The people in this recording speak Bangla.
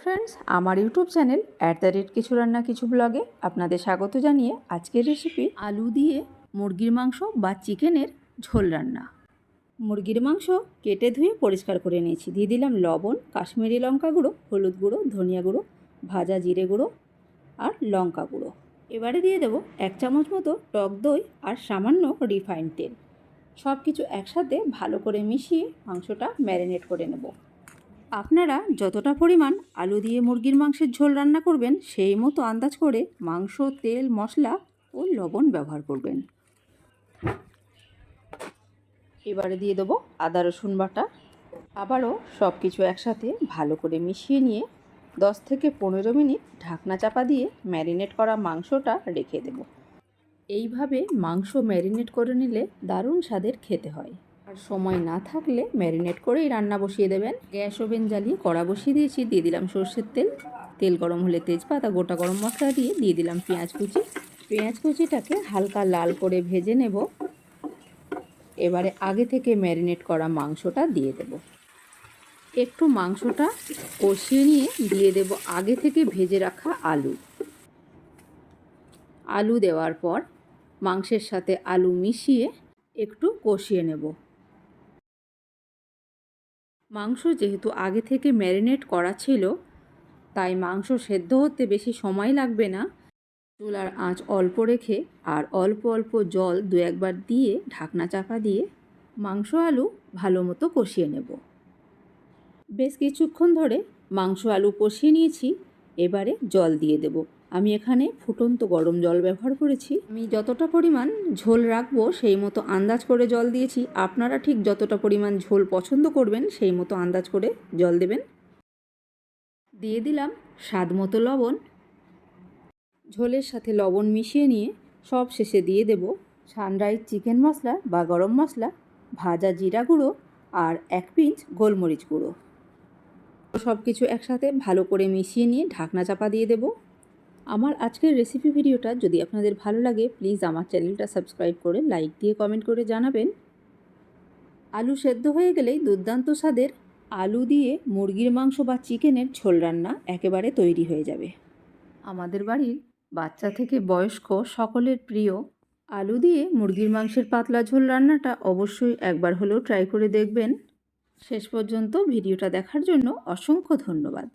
ফ্রেন্ডস আমার YouTube channel at the rate কিছু রান্না, কিছু ব্লগে আপনাদের স্বাগত জানিয়ে আজকের রেসিপি আলু দিয়ে মুরগির মাংস বা চিকেনের ঝোল রান্না। মুরগির মাংস কেটে ধুয়ে পরিষ্কার করে নিয়েছি। দিয়ে দিলাম লবণ, কাশ্মীরি লঙ্কা গুঁড়ো, হলুদ গুঁড়ো, ধনিয়া গুঁড়ো, ভাজা জিরে গুঁড়ো আর লঙ্কা গুঁড়ো। এবারে দিয়ে দেবো এক চামচ মতো টক দই আর সামান্য রিফাইন্ড তেল। সব কিছু একসাথে ভালো করে মিশিয়ে মাংসটা ম্যারিনেট করে নেব। আপনারা যতটা পরিমাণ আলু দিয়ে মুরগির মাংসের ঝোল রান্না করবেন, সেই মতো আন্দাজ করে মাংস, তেল, মশলা ও লবণ ব্যবহার করবেন। এবারে দিয়ে দেবো আদা, রসুন বাটা। আবারও সব কিছু একসাথে ভালো করে মিশিয়ে নিয়ে দশ থেকে পনেরো মিনিট ঢাকনা চাপা দিয়ে ম্যারিনেট করা মাংসটা রেখে দেব। এইভাবে মাংস ম্যারিনেট করে নিলে দারুণ স্বাদের খেতে হয়। আর সময় না থাকলে ম্যারিনেট করেই রান্না বসিয়ে দেবেন। গ্যাস ওভেন জ্বালিয়ে কড়া বসিয়ে দিয়েছি, দিয়ে দিলাম সর্ষের তেল। তেল গরম হলে তেজপাতা, গোটা গরম মশলা দিয়ে দিয়ে দিলাম পেঁয়াজ কুচি। পেঁয়াজ কুচিটাকে হালকা লাল করে ভেজে নেব। এবারে আগে থেকে ম্যারিনেট করা মাংসটা দিয়ে দেব। একটু মাংসটা কষিয়ে নিয়ে দিয়ে দেব আগে থেকে ভেজে রাখা আলু। আলু দেওয়ার পর মাংসের সাথে আলু মিশিয়ে একটু কষিয়ে নেব। মাংস যেহেতু আগে থেকে ম্যারিনেট করা ছিল, তাই মাংস সেদ্ধ হতে বেশি সময় লাগবে না। চুলার আঁচ অল্প রেখে আর অল্প অল্প জল দু একবার দিয়ে ঢাকনা চাপা দিয়ে মাংস আলু ভালো মতো কষিয়ে নেব। বেশ কিছুক্ষণ ধরে মাংস আলু কষিয়ে নিয়েছি, এবারে জল দিয়ে দেব। আমি এখানে ফুটন্ত গরম জল ব্যবহার করেছি। আমি যতটা পরিমাণ ঝোল রাখব, সেই মতো আন্দাজ করে জল দিয়েছি। আপনারা ঠিক যতটা পরিমাণ ঝোল পছন্দ করবেন, সেই মতো আন্দাজ করে জল দেবেন। দিয়ে দিলাম স্বাদ মতো লবণ। ঝোলের সাথে লবণ মিশিয়ে নিয়ে সব শেষে দিয়ে দেব সানরাইজ চিকেন মশলা বা গরম মশলা, ভাজা জিরা গুঁড়ো আর এক পিঞ্চ গোলমরিচ গুঁড়ো। সব কিছু একসাথে ভালো করে মিশিয়ে নিয়ে ঢাকনা চাপা দিয়ে দেব। আমার আজকের রেসিপি ভিডিওটা যদি আপনাদের ভালো লাগে প্লিজ আমার চ্যানেলটা সাবস্ক্রাইব করে লাইক দিয়ে কমেন্ট করে জানাবেন। আলু সেদ্ধ হয়ে গেলেই দুর্দান্ত স্বাদের আলু দিয়ে মুরগির মাংস বা চিকেনের ঝোল রান্না একেবারে তৈরি হয়ে যাবে। আমাদের বাড়ির বাচ্চা থেকে বয়স্ক সকলের প্রিয় আলু দিয়ে মুরগির মাংসের পাতলা ঝোল রান্নাটা অবশ্যই একবার হলেও ট্রাই করে দেখবেন। শেষ পর্যন্ত ভিডিওটা দেখার জন্য অসংখ্য ধন্যবাদ।